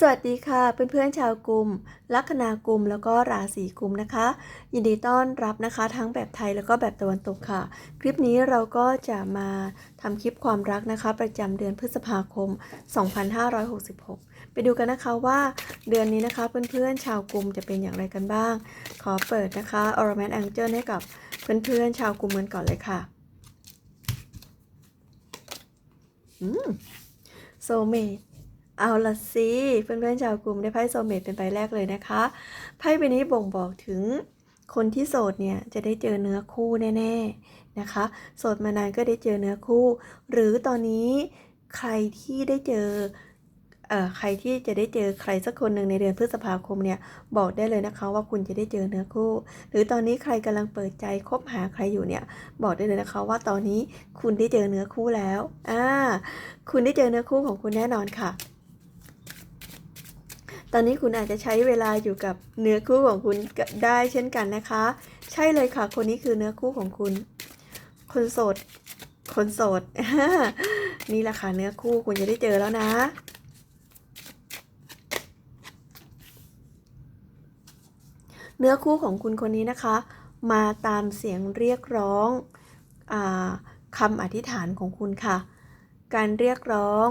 สวัสดีค่ะเพื่อนๆชาวกลุ่มลัคนากลุ่มแล้วก็ราศีกลุ่มนะคะ ยินดีต้อนรับนะคะทั้งแบบไทยแล้วก็แบบตะวันตกค่ะ คลิปนี้เราก็จะมาทำคลิปความรักนะคะ ประจำเดือนพฤษภาคม 2566 ไปดูกันนะคะว่าเดือนนี้นะคะเพื่อนๆชาวกลุ่มจะเป็นอย่างไรกันบ้าง ขอเปิดนะคะ o r a m a n Angel ให้กับเพื่อนๆชาวกลุ่มกันก่อนเลยค่ะอืมโซเมต เอาละสิเพื่อนๆชาวกลุ่มได้ไพ่โซเมตเป็นใบแรกเลยนะคะไพ่ใบนี้บ่งบอกถึงคนที่โสดเนี่ยจะได้เจอเนื้อคู่แน่ ๆนะคะ โสดมานานก็ได้เจอเนื้อคู่ หรือตอนนี้ใครที่ได้เจอเอ่อใครที่จะได้เจอใครสักคนหนึ่งในเดือนพฤษภาคมเนี่ยบอกได้เลยนะคะว่าคุณจะได้เจอเนื้อคู่ หรือตอนนี้ใครกำลังเปิดใจคบหาใครอยู่เนี่ยบอกได้เลยนะคะว่าตอนนี้คุณได้เจอเนื้อคู่แล้วอ่าคุณได้เจอเนื้อคู่ของคุณแน่นอนค่ะ ตอนนี้คุณอาจจะใช้เวลาอยู่กับเนื้อคู่ของคุณได้เช่นกันนะคะ ใช่เลยค่ะ คนนี้คือเนื้อคู่ของคุณ คนโสด คนโสด นี่แหละค่ะเนื้อคู่คุณจะได้เจอแล้วนะเนื้อคู่ของคุณคนนี้นะคะ มาตามเสียงเรียกร้องอคำอธิษฐานของคุณค่ะ การเรียกร้อง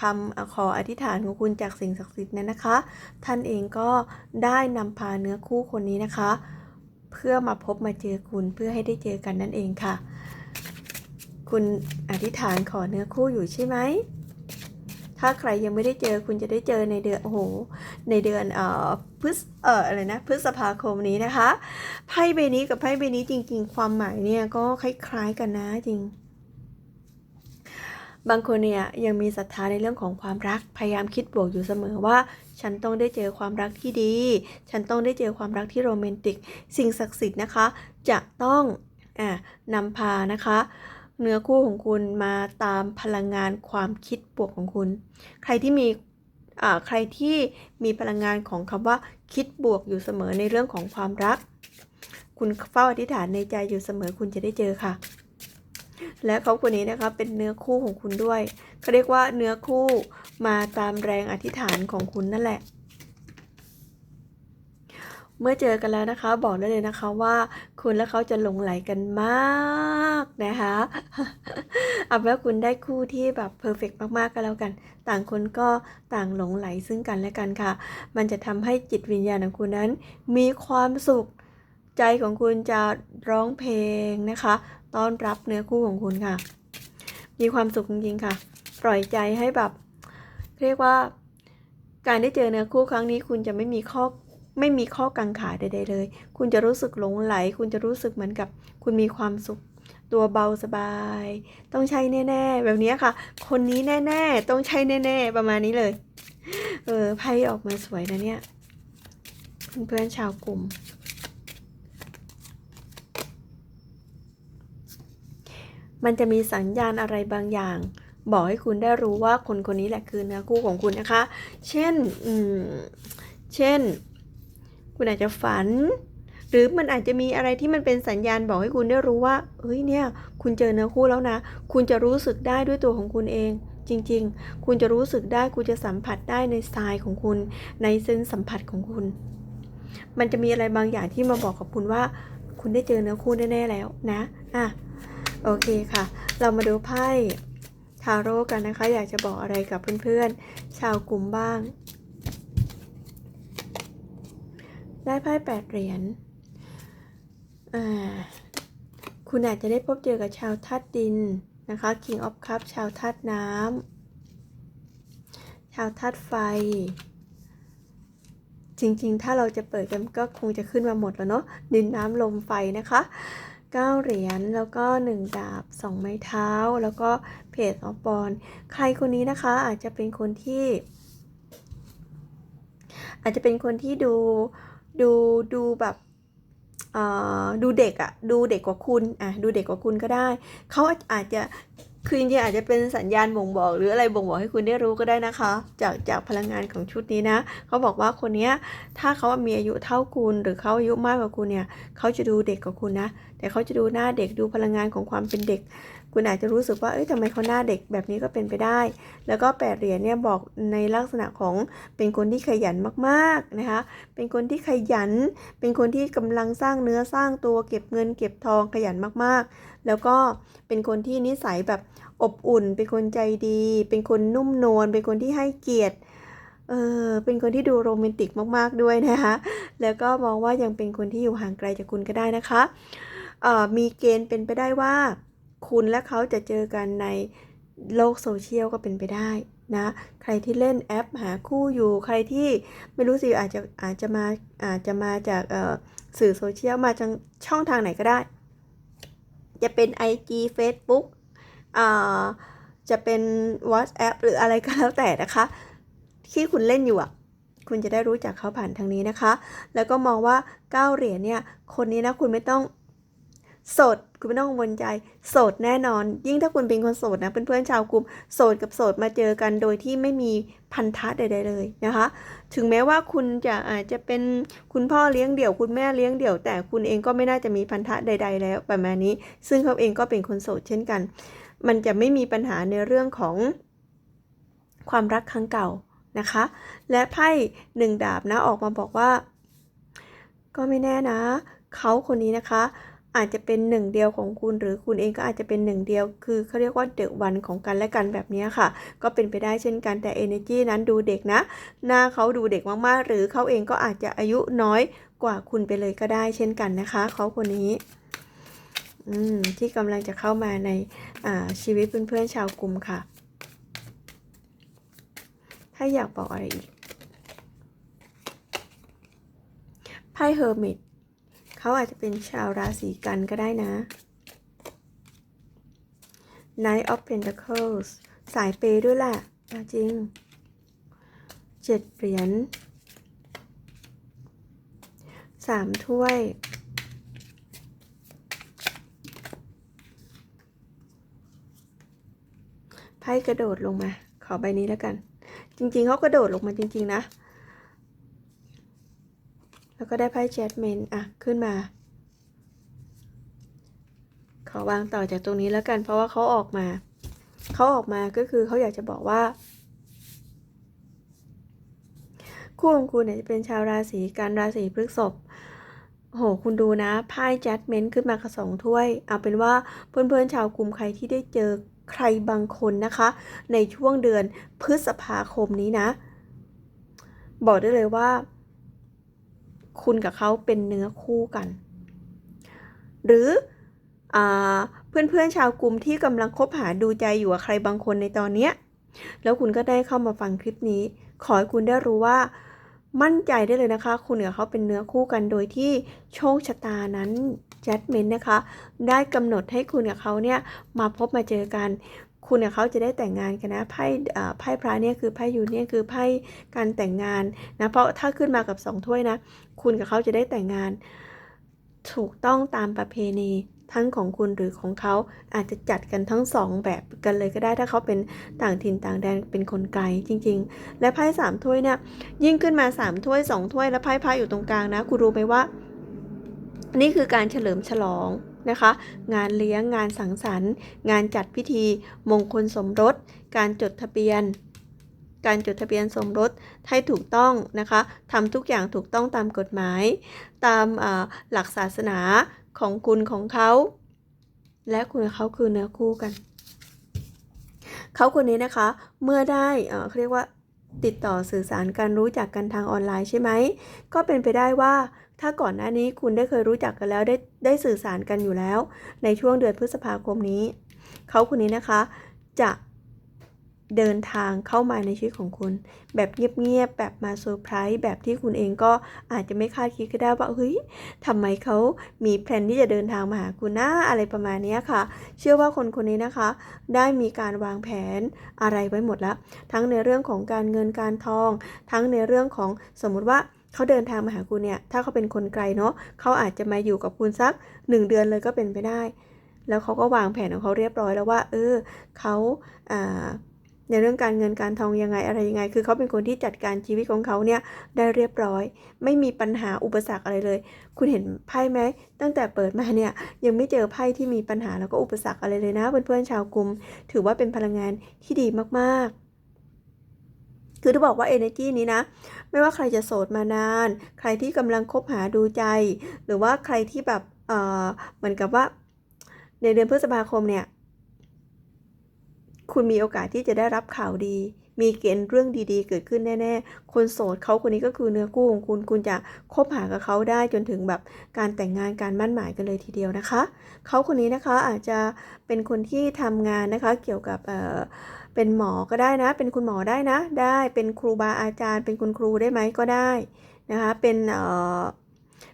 คำขออธิษฐานของคุณจากสิ่งศักดิ์สิทธิ์นั้นนะคะ ท่านเองก็ได้นำพาเนื้อคู่คนนี้นะคะ เพื่อมาพบมาเจอคุณเพื่อให้ได้เจอกันนั่นเองค่ะ คุณอธิษฐานขอเนื้อคู่อยู่ใช่ไหมถ้าใครยังไม่ได้เจอคุณจะได้เจอในเดือนโอ้โหในเดือนเอ่อพฤษเอ่ออะไรนะพฤษภาคมนี้นะคะไพ่ใบนี้กับไพ่ใบนี้จริง ๆ ความหมายเนี่ยก็คล้ายๆกันนะจริง บางคนเนี่ยยังมีศรัทธาในเรื่องของความรัก พยายามคิดบวกอยู่เสมอว่า ฉันต้องได้เจอความรักที่ดี ฉันต้องได้เจอความรักที่โรแมนติก สิ่งศักดิ์สิทธิ์นะคะ จะต้องอนำพานะคะเนื้อคู่ของคุณมาตามพลังงานความคิดบวกของคุณ ใครที่มีใครที่มีพลังงานของคำว่าคิดบวกอยู่เสมอในเรื่องของความรัก คุณเฝ้าอธิษฐานในใจอยู่เสมอคุณจะได้เจอค่ะ และเขาคนนี้นะคะเป็นเนื้อคู่ของคุณด้วยเขาเรียกว่าเนื้อคู่มาตามแรงอธิษฐานของคุณนั่นแหละ เมื่อเจอกันแล้วนะคะ บอกได้เลยนะคะว่า คุณและเขาจะหลงไหลกันมากนะคะเอาเป็นว่าคุณได้คู่ที่แบบเพอร์เฟกมากๆก็แล้วกัน ต่างคนก็ต่างหลงไหลซึ่งกันและกันค่ะ มันจะทำให้จิตวิญญาณของคุณนั้น มีความสุขใจของคุณจะร้องเพลงนะคะ ต้อนรับเนื้อคู่ของคุณค่ะ มีความสุขจริงๆค่ะ ปล่อยใจให้แบบเรียกว่า การได้เจอเนื้อคู่ครั้งนี้ คุณจะไม่มีข้อไม่มีข้อกังขาใดๆเลย คุณจะรู้สึกหลงไหล คุณจะรู้สึกเหมือนกับ คุณมีความสุข ตัวเบาสบาย ต้องใช่แน่ๆ แบบนี้ค่ะ คนนี้แน่ๆ ต้องใช่แน่ๆ ประมาณนี้เลย เออไพ่ออกมาสวยนะเนี่ย เพื่อนๆชาวกลุ่ม มันจะมีสัญญาณอะไรบางอย่าง บอกให้คุณได้รู้ว่าคนคนนี้แหละคือเนื้อคู่ของคุณนะคะ เช่นอืมเช่น คุณอาจจะฝัน หรือมันอาจจะมีอะไรที่มันเป็นสัญญาณบอกให้คุณได้รู้ว่าเฮ้ยเนี่ย คุณเจอเนื้อคู่แล้วนะ คุณจะรู้สึกได้ด้วยตัวของคุณเองจริงๆ คุณจะรู้สึกได้ คุณจะสัมผัสได้ในสายของคุณ ในเส้นสัมผัสของคุณ มันจะมีอะไรบางอย่างที่มาบอกกับคุณว่า คุณได้เจอเนื้อคู่แน่ๆแล้วนะ อะ โอเคค่ะ เรามาดูไพ่ทาโร่กันนะคะ อยากจะบอกอะไรกับเพื่อนๆ ชาวกลุ่มบ้าง ได้ไพ่แปดเหรียญคุณอาจจะได้พบเจอกับชาวธาตุดินนะคะ King of Cup ชาวธาตุน้ำชาวธาตุไฟ จริงๆ ถ้าเราจะเปิดกันก็คงจะขึ้นมาหมดแล้วเนาะดินน้ำลมไฟนะคะ 9 เหรียญแล้วก็ 1 ดาบ 2 ไม้เท้า แล้วก็เพจออปอนใครคนนี้นะคะอาจจะเป็นคนที่ อาจจะเป็นคนที่ดูดูดูแบบดูเด็กอะดูเด็กกว่าคุณอะดูเด็กกว่าคุณก็ได้ เขาอาจจะ คือจริงๆอาจจะเป็นสัญญาณบ่งบอก หรืออะไรบ่งบอกให้คุณได้รู้ก็ได้นะคะ จากจากพลังงานของชุดนี้นะเขาบอกว่าคนเนี้ยถ้าเขามีอายุเท่าคุณหรือเขาอายุมากกว่าคุณเนี่ยเขาจะดูเด็กกว่าคุณนะ แต่เขาจะดูหน้าเด็กดูพลังงานของความเป็นเด็ก คุณอาจจะรู้สึกว่าเอ้ยทำไมเขาหน้าเด็กแบบนี้ก็เป็นไปได้ แล้วก็แปดเหรียญเนี่ยบอกในลักษณะของเป็นคนที่ขยันมากๆนะคะเป็นคนที่ขยัน เป็นคนที่กำลังสร้างเนื้อสร้างตัวเก็บเงิน เก็บทองขยันมากๆแล้วก็เป็นคนที่นิสัยแบบอบอุ่น เป็นคนใจดี เป็นคนนุ่มนวล เป็นคนที่ให้เกียรติ เออ เป็นคนที่ดูโรแมนติกมากๆด้วยนะคะ แล้วก็มองว่ายังเป็นคนที่อยู่ห่างไกลจากคุณก็ได้นะคะ เอ่อ มีเกณฑ์เป็นไปได้ว่า คุณและเขาจะเจอกันในโลกโซเชียลก็เป็นไปได้นะ ใครที่เล่นแอปหาคู่อยู่ ใครที่ไม่รู้สิอาจจะอาจจะมาอาจจะมาจากเอ่อสื่อโซเชียลมาจากช่องทางไหนก็ได้ จะเป็น IG Facebook อ่าจะเป็น WhatsApp หรืออะไรก็แล้วแต่นะคะ ที่คุณเล่นอยู่อะคุณจะได้รู้จักเขาผ่านทางนี้นะคะ แล้วก็มองว่าเก้าเหรียญเนี่ย คนนี้นะคุณไม่ต้อง โสดคุณไม่ต้องกังวลใจ โสดแน่นอน ยิ่งถ้าคุณเป็นคนโสดนะเพื่อนๆชาวกลุ่มโสดกับโสดมาเจอกันโดยที่ไม่มีพันธะใด ๆ เลยนะคะ ถึงแม้ว่าคุณจะอาจจะเป็นคุณพ่อเลี้ยงเดี่ยว คุณแม่เลี้ยงเดี่ยว แต่คุณเองก็ไม่น่าจะมีพันธะใด ๆ แล้วประมาณนี้ ซึ่งเขาเองก็เป็นคนโสดเช่นกัน มันจะไม่มีปัญหาในเรื่องของความรักครั้งเก่านะคะ และไพ่หนึ่งดาบนะออกมาบอกว่า ก็ไม่แน่นะเขาคนนี้นะคะ อาจจะเป็นหนึ่งเดียวของคุณ หรือคุณเองก็อาจจะเป็นหนึ่งเดียว คือเขาเรียกว่าเดอะวันของกันและกันแบบนี้ค่ะ ก็เป็นไปได้เช่นกันแต่ energy นั้นดูเด็กนะ หน้าเขาดูเด็กมากๆ หรือเขาเองก็อาจจะอายุน้อยกว่าคุณไปเลยก็ได้เช่นกันนะคะ เขาคนนี้ที่กำลังจะเข้ามาในาชีวิตเพื่อนๆชาวกลุ่มค่ะ ถ้าอยากบอกอะไรอีกไพ่เฮอร์มิต เขาอาจจะเป็นชาวราศีกันก็ได้นะ Knight of Pentacles สายเปย์ด้วยแหละอะจริงเจ็ดเหรียญสามถ้วยไพ่กระโดดลงมา ขอใบนี้แล้วกัน จริงๆเขากระโดดลงมาจริง ๆ นะ ก็ได้ไพ่แจดเมนอะ ขึ้นมา ขอวางต่อจากตรงนี้แล้วกัน เพราะว่าเขาออกมา เขาออกมาก็คือเขาอยากจะบอกว่า คู่ของคุณเนี่ยจะเป็นชาวราศีกันราศีพฤษภโห คุณดูนะ ไพ่แจดเมนขึ้นมากับสองถ้วย เอาเป็นว่าเพื่อนๆชาวกลุ่มใครที่ได้เจอใครบางคนนะคะ ในช่วงเดือนพฤษภาคมนี้นะ บอกได้เลยว่า คุณกับเขาเป็นเนื้อคู่กัน หรืออาเพื่อนๆชาวกลุ่มที่กำลังคบหาดูใจอยู่กับใครบางคนในตอนเนี้ยแล้วคุณก็ได้เข้ามาฟังคลิปนี้ ขอให้คุณได้รู้ว่ามั่นใจได้เลยนะคะ คุณกับเขาเป็นเนื้อคู่กันโดยที่โชคชะตานั้นจัดเมนนะคะ ได้กำหนดให้คุณกับเขาเนี่ยมาพบมาเจอกัน คุณกับเขาจะได้แต่งงานกันนะไพ่ไพ่พระเนี่ยคือไพ่ยูเนี่ยคือไพ่การแต่งงานนะเพราะถ้าขึ้นมากับสองถ้วยนะ คุณกับเขาจะได้แต่งงาน ถูกต้องตามประเพณีทั้งของคุณหรือของเขาอาจจะจัดกันทั้งสองแบบกันเลยก็ได้ถ้าเขาเป็นต่างถิ่นต่างแดนเป็นคนไกลจริง ๆ และไพ่สามถ้วยเนี่ยยิ่งขึ้นมาสามถ้วยสองถ้วย แล้วไพ่พระอยู่ตรงกลางนะ คุณรู้ไหมว่า นี่คือการเฉลิมฉลอง นะคะ งานเลี้ยงงานสังสรรค์ งานจัดพิธีมงคลสมรส การจดทะเบียน การจดทะเบียนสมรสให้ถูกต้องนะคะทำทุกอย่างถูกต้องตามกฎหมาย ตามหลักศาสนาของคุณของเขา และคุณเขาคือเนื้อคู่กัน เขาคนนี้นะคะ เมื่อได้เขาเรียกว่าติดต่อสื่อสารกันรู้จักกันทางออนไลน์ใช่ไหม ก็เป็นไปได้ว่า ถ้าก่อนหน้านี้คุณได้เคยรู้จักกันแล้วได้ได้สื่อสารกันอยู่แล้ว ในช่วงเดือนพฤษภาคมนี้ เขาคนนี้นะคะจะเดินทางเข้ามาในชีวิตของคุณ แบบเงียบๆแบบมาเซอร์ไพรส์แบบที่คุณเองก็อาจจะไม่คาดคิดก็ได้ว่าเฮ้ยทำไมเขามีแผนที่จะเดินทางมาหาคุณนะอะไรประมาณนี้ค่ะ เชื่อว่าคนคนนี้นะคะ ได้มีการวางแผนอะไรไว้หมดแล้ว ทั้งในเรื่องของการเงินการทอง ทั้งในเรื่องของสมมุติว่า เขาเดินทางมาหาคุณเนี่ย ถ้าเขาเป็นคนไกลเนาะเขาอาจจะมาอยู่กับคุณสักหนึ่งเดือนเลยก็เป็นไปได้ แล้วเขาก็วางแผนของเขาเรียบร้อยแล้วว่า เออเขาอ่าในเรื่องการเงินการทองยังไงอะไรยังไง คือเขาเป็นคนที่จัดการชีวิตของเขาเนี่ยได้เรียบร้อย ไม่มีปัญหาอุปสรรคอะไรเลย คุณเห็นไพ่ไหม ตั้งแต่เปิดมาเนี่ยยังไม่เจอไพ่ที่มีปัญหาแล้วก็อุปสรรคอะไรเลยนะเพื่อนๆชาวกลุ่มถือว่าเป็นพลังงานที่ดีมากๆ คือจะบอกว่า energy นี้นะ ไม่ว่าใครจะโสดมานาน ใครที่กำลังคบหาดูใจ หรือว่าใครที่แบบเออเหมือนกับว่า ในเดือนพฤษภาคมเนี่ย คุณมีโอกาสที่จะได้รับข่าวดี มีเกณฑ์เรื่องดีๆ เกิดขึ้นแน่ๆ คนโสดเขาคนนี้ก็คือเนื้อคู่ของคุณ คุณจะคบหากับเขาได้จนถึงแบบการแต่งงานการมั่นหมายกันเลยทีเดียวนะคะ เขาคนนี้นะคะอาจจะเป็นคนที่ทำงานนะคะเกี่ยวกับเอ่อ เป็นหมอก็ได้นะ เป็นคุณหมอได้นะ ได้ เป็นครูบาอาจารย์ เป็นคุณครูได้ไหมก็ได้นะคะ เป็นเอ่อ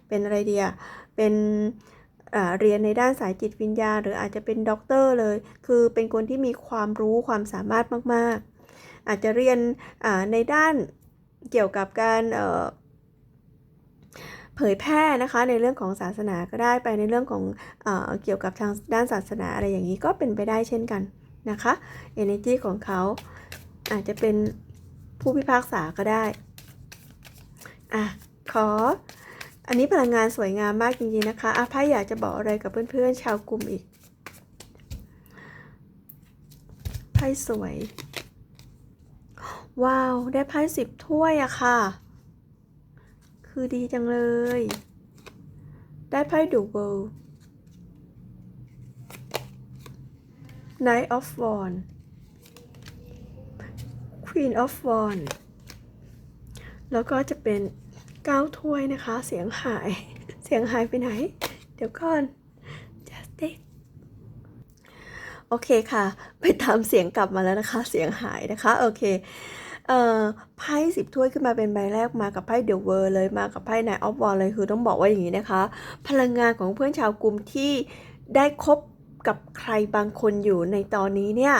เป็นอะไรเดียเป็นอ่าเรียนในด้านสายจิตวิญญาณ หรืออาจจะเป็นด็อกเตอร์เลย คือเป็นคนที่มีความรู้ความสามารถมาก ๆ อาจจะเรียนอ่าในด้านเกี่ยวกับการเอ่อเผยแพร่นะคะในเรื่องของศาสนาก็ได้ไปในเรื่องของเออเกี่ยวกับทางด้านศาสนาอะไรอย่างนี้ก็เป็นไปได้เช่นกัน นะคะ energy ของเขาอาจจะเป็นผู้พิพากษาก็ได้ อะ ขอ อันนี้พลังงานสวยงามมากจริงๆนะคะอาพ่อยากจะบอกอะไรกับเพื่อนๆชาวกลุ่มอีก ไพ่สวย ว้าว ได้ไพ่สิบถ้วยอะค่ะ คือดีจังเลย ได้ไพ่ดูเบิล Knight of Wands Queen of Wands แล้วก็จะเป็นเก้าถ้วยนะคะ เสียงหาย เสียงหายไปไหน เดี๋ยวก่อน just take โอเคค่ะ ไปตามเสียงกลับมาแล้วนะคะ เสียงหายนะคะ โอเค เอ่อ ไพ่สิบถ้วยขึ้นมาเป็นใบแรกมากับไพ่เดอะเวอร์เลยมากับไพ่ไนออฟวอลเลยคือต้องบอกว่าอย่างนี้นะคะ พลังงานของเพื่อนชาวกลุ่มที่ได้คบ กับใครบางคนอยู่ในตอนนี้เนี่ย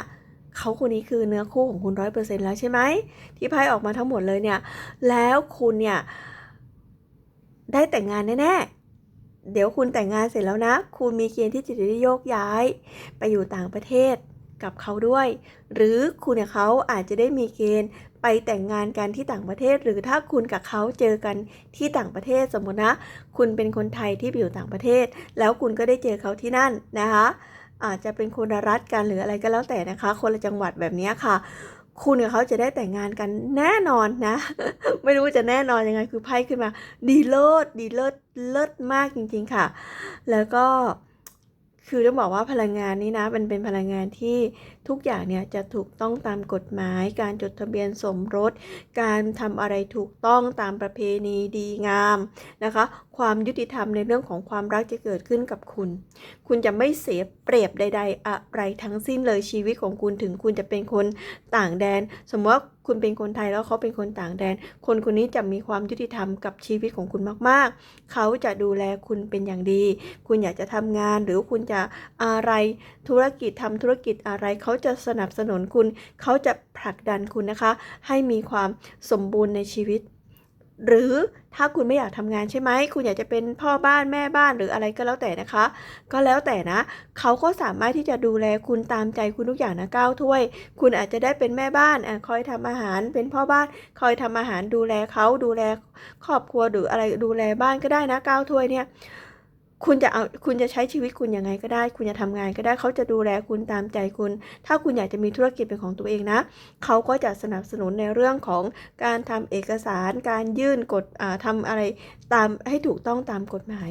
เขาคนนี้คือเนื้อคู่ของคุณร้อยเปอร์เซ็นต์แล้วใช่ไหมที่ไพ่ออกมาทั้งหมดเลยเนี่ยแล้วคุณเนี่ยได้แต่งงานแน่ๆเดี๋ยวคุณแต่งงานเสร็จแล้วนะ คุณมีเกณฑ์ที่จะได้โยกย้าย ไปอยู่ต่างประเทศกับเขาด้วย หรือคุณกับเขาอาจจะได้มีเกณฑ์ไปแต่งงานกันที่ต่างประเทศ หรือถ้าคุณกับเขาเจอกันที่ต่างประเทศสมมตินะ คุณเป็นคนไทยที่ไปอยู่ต่างประเทศ แล้วคุณก็ได้เจอเขาที่นั่นนะคะ อาจจะเป็นคนรัฐกันหรืออะไรก็แล้วแต่นะคะ คนละจังหวัดแบบนี้ค่ะ คุณกับเขาจะได้แต่งงานกันแน่นอนนะ ไม่รู้จะแน่นอนยังไงคือไพ่ขึ้นมา ดีเลิศดีเลิศเลิศมากจริงๆค่ะ แล้วก็คือต้องบอกว่าพลังงานนี้นะมันเป็นพลังงานที่ ทุกอย่างเนี่ยจะถูกต้องตามกฎหมาย การจดทะเบียนสมรส การทำอะไรถูกต้องตามประเพณีดีงามนะคะ ความยุติธรรมในเรื่องของความรักจะเกิดขึ้นกับคุณ คุณจะไม่เสียเปรียบใด ๆ อะไรทั้งสิ้นเลยชีวิตของคุณถึงคุณจะเป็นคนต่างแดน สมมติว่าคุณเป็นคนไทยแล้วเขาเป็นคนต่างแดน คนคนนี้จะมีความยุติธรรมกับชีวิตของคุณมาก ๆ เขาจะดูแลคุณเป็นอย่างดี คุณอยากจะทำงานหรือคุณจะอะไรธุรกิจทำธุรกิจอะไรเขาจะสนับสนุนคุณ เขาจะผลักดันคุณนะคะ ให้มีความสมบูรณ์ในชีวิต หรือถ้าคุณไม่อยากทำงานใช่ไหม คุณอยากจะเป็นพ่อบ้านแม่บ้านหรืออะไรก็แล้วแต่นะคะ ก็แล้วแต่นะ เขาก็สามารถที่จะดูแลคุณตามใจคุณทุกอย่างนะก้าวถ้วย คุณอาจจะได้เป็นแม่บ้านอะคอยทำอาหาร เป็นพ่อบ้าน คอยทำอาหารดูแลเขาดูแลครอบครัวหรืออะไรดูแลบ้านก็ได้นะก้าวถ้วยเนี่ย คุณจะเอาคุณจะใช้ชีวิตคุณยังไงก็ได้ คุณจะทำงานก็ได้เขาจะดูแลคุณตามใจคุณ ถ้าคุณอยากจะมีธุรกิจเป็นของตัวเองนะเขาก็จะสนับสนุนในเรื่องของการทำเอกสาร การยื่นกฎทำทำอะไรตามให้ถูกต้องตามกฎหมาย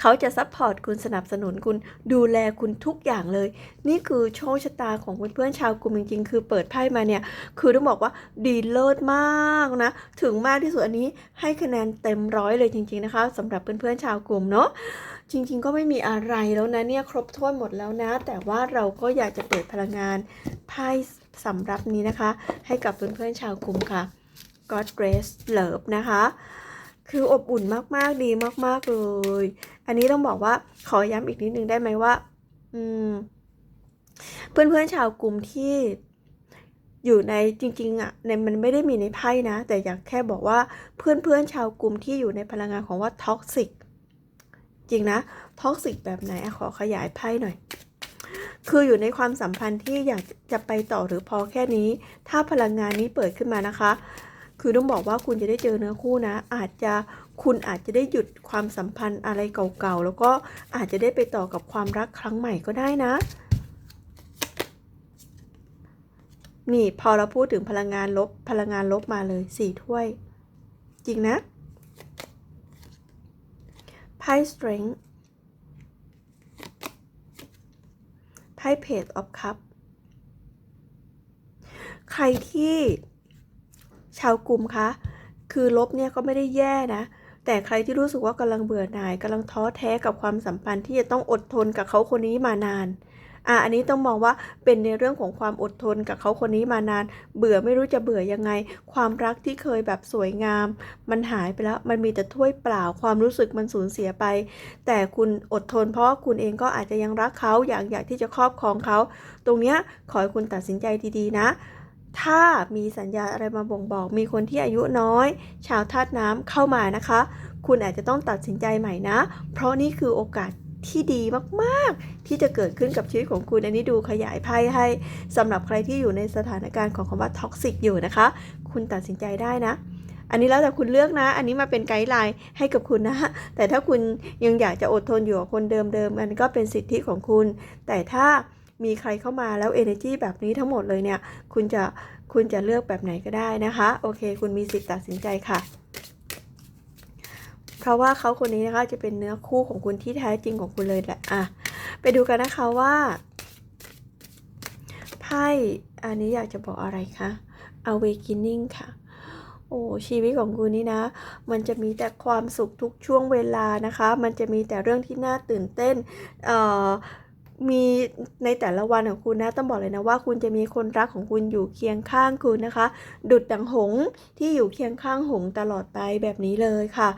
เขาจะซัพพอร์ตคุณสนับสนุนคุณดูแลคุณทุกอย่างเลย นี่คือโชคชะตาของเพื่อนๆชาวกลุ่มจริงๆ คือเปิดไพ่มาเนี่ย คือต้องบอกว่าดีเลิศมากนะ ถึงมากที่สุดอันนี้ให้คะแนนเต็มร้อยเลยจริง ๆ นะคะสำหรับเพื่อนๆชาวกลุ่มเนาะจริง ๆ ก็ไม่มีอะไรแล้วนะเนี่ยครบถ้วนหมดแล้วนะ แต่ว่าเราก็อยากจะเปิดพลังงานไพ่สำรับนี้นะคะ ให้กับเพื่อนๆชาวกลุ่มค่ะ God Grace Love นะคะ คืออบอุ่นมากๆดีมากๆเลย อันนี้ต้องบอกว่าขอย้ำอีกนิดนึงได้ไหมว่า อืม เพื่อนๆชาวกลุ่มที่อยู่ในจริงๆอะในมันไม่ได้มีในไพ่นะ แต่อยากแค่บอกว่าเพื่อนๆชาวกลุ่มที่อยู่ในพลังงานของว่าท็อกซิกจริงนะท็อกซิกแบบไหนอขอขยายไพ่หน่อย คืออยู่ในความสัมพันธ์ที่อยากจะไปต่อหรือพอแค่นี้ ถ้าพลังงานนี้เปิดขึ้นมานะคะ คือต้องบอกว่าคุณจะได้เจอเนื้อคู่นะ อาจจะคุณอาจจะได้หยุดความสัมพันธ์อะไรเก่าๆ แล้วก็อาจจะได้ไปต่อกับความรักครั้งใหม่ก็ได้นะ นี่พอเราพูดถึงพลังงานลบพลังงานลบมาเลยสี่ถ้วย จริงนะไพ่ strength ไพ่ page of cup ใครที่ ชาวกลุ่มคะ คือลบเนี่ยก็ไม่ได้แย่นะ แต่ใครที่รู้สึกว่ากำลังเบื่อหน่ายกำลังท้อแท้กับความสัมพันธ์ที่จะต้องอดทนกับเขาคนนี้มานานอะอันนี้ต้องมองว่าเป็นในเรื่องของความอดทนกับเขาคนนี้มานาน เบื่อไม่รู้จะเบื่อยังไง ความรักที่เคยแบบสวยงาม มันหายไปแล้ว มันมีแต่ถ้วยเปล่า ความรู้สึกมันสูญเสียไป แต่คุณอดทน เพราะว่าคุณเองก็อาจจะยังรักเขาอยากอยากที่จะครอบครองเขา ตรงเนี้ยขอให้คุณตัดสินใจดีๆนะ ถ้ามีสัญญาณอะไรมาบ่งบอก มีคนที่อายุน้อย ชาวธาตุน้ำเข้ามานะคะ คุณอาจจะต้องตัดสินใจใหม่นะ เพราะนี่คือโอกาสที่ดีมากๆ ที่จะเกิดขึ้นกับชีวิตของคุณ อันนี้ดูขยายไพ่ให้สำหรับใครที่อยู่ในสถานการณ์ของคำว่าท็อกซิกอยู่นะคะ คุณตัดสินใจได้นะ อันนี้แล้วแต่คุณเลือกนะ อันนี้มาเป็นไกด์ไลน์ให้กับคุณนะ แต่ถ้าคุณยังอยากจะอดทนอยู่กับคนเดิมๆมันก็เป็นสิทธิของคุณ แต่ถ้า มีใครเข้ามาแล้ว energy แบบนี้ทั้งหมดเลยเนี่ย คุณจะคุณจะเลือกแบบไหนก็ได้นะคะ โอเค คุณมีสิทธิ์ตัดสินใจค่ะเพราะว่าเขาคนนี้นะคะจะเป็นเนื้อคู่ของคุณที่แท้จริงของคุณเลยแหละอะไปดูกันนะคะว่าไพ่อันนี้อยากจะบอกอะไรคะ awakening ค่ะโอ้ชีวิตของคุณนี่นะ มันจะมีแต่ความสุขทุกช่วงเวลานะคะ มันจะมีแต่เรื่องที่น่าตื่นเต้นเอ่อ มีในแต่ละวันของคุณนะต้องบอกเลยนะว่าคุณจะมีคนรักของคุณอยู่เคียงข้างคุณนะคะ ดุดดังหงที่อยู่เคียงข้างหงตลอดไปแบบนี้เลยค่ะ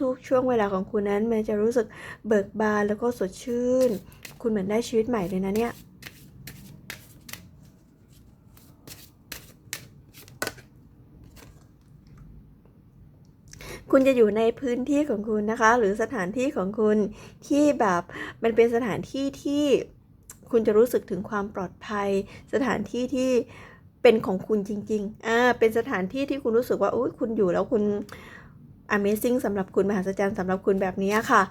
ทุกๆ ช่วงเวลาของคุณนั้นมันจะรู้สึกเบิกบานแล้วก็สดชื่น คุณเหมือนได้ชีวิตใหม่เลยนะเนี่ย คุณจะอยู่ในพื้นที่ของคุณนะคะ หรือสถานที่ของคุณที่แบบมันเป็นสถานที่ที่คุณจะรู้สึกถึงความปลอดภัย สถานที่ที่เป็นของคุณจริงๆ อ่า เป็นสถานที่ที่คุณรู้สึกว่าอุ้ยคุณอยู่แล้วคุณ Amazing สำหรับคุณมหัศจรรย์สำหรับคุณแบบนี้ค่ะ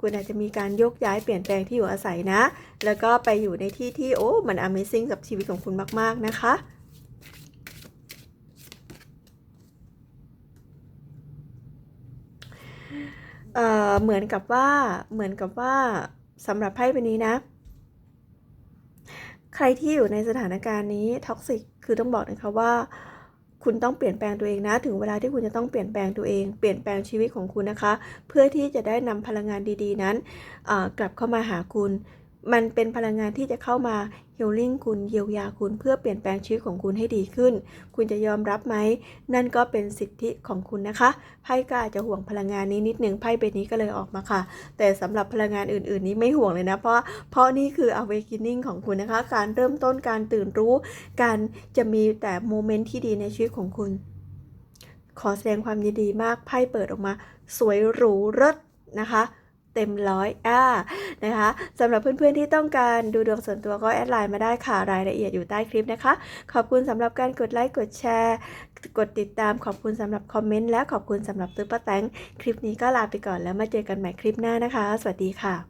คุณอาจจะมีการยกย้ายเปลี่ยนแปลงที่อยู่อาศัยนะ แล้วก็ไปอยู่ในที่ที่โอ้ มัน Amazing กับชีวิตของคุณมากๆนะคะ เอ่อเหมือนกับว่าเหมือนกับว่าสำหรับไพ่ใบนี้นะ ใครที่อยู่ในสถานการณ์นี้ท็อกซิกคือต้องบอกนะคะว่า คุณต้องเปลี่ยนแปลงตัวเองนะ ถึงเวลาที่คุณจะต้องเปลี่ยนแปลงตัวเอง เปลี่ยนแปลงชีวิตของคุณนะคะ เพื่อที่จะได้นำพลังงานดี ๆ นั้นกลับเข้ามาหาคุณ มันเป็นพลังงานที่จะเข้ามาฮิลลิ่งคุณเยียวยาคุณเพื่อเปลี่ยนแปลงชีวิตของคุณให้ดีขึ้น คุณจะยอมรับไหม นั่นก็เป็นสิทธิของคุณนะคะไพ่ก็อาจจะห่วงพลังงานนี้นิดนึงไพ่ใบนี้ก็เลยออกมาค่ะ แต่สำหรับพลังงานอื่น ๆ นี้ไม่ห่วงเลยนะ เพราะเพราะนี่คือ awakening ของคุณนะคะ การเริ่มต้นการตื่นรู้ การจะมีแต่โมเมนต์ที่ดีในชีวิตของคุณ ขอแสดงความยินดีมากไพ่เปิดออกมา สวยหรูเลิศนะคะ เต็มร้อยอ่านะคะสำหรับเพื่อนๆที่ต้องการดูดวงส่วนตัวก็แอดไลน์มาได้ค่ะรายละเอียดอยู่ใต้คลิปนะคะ ขอบคุณสำหรับการกดไลค์กดแชร์ กดติดตามขอบคุณสำหรับคอมเมนต์และขอบคุณสำหรับตื้อป้าแตงคลิปนี้ก็ลาไปก่อนแล้วมาเจอกันใหม่คลิปหน้านะคะ สวัสดีค่ะ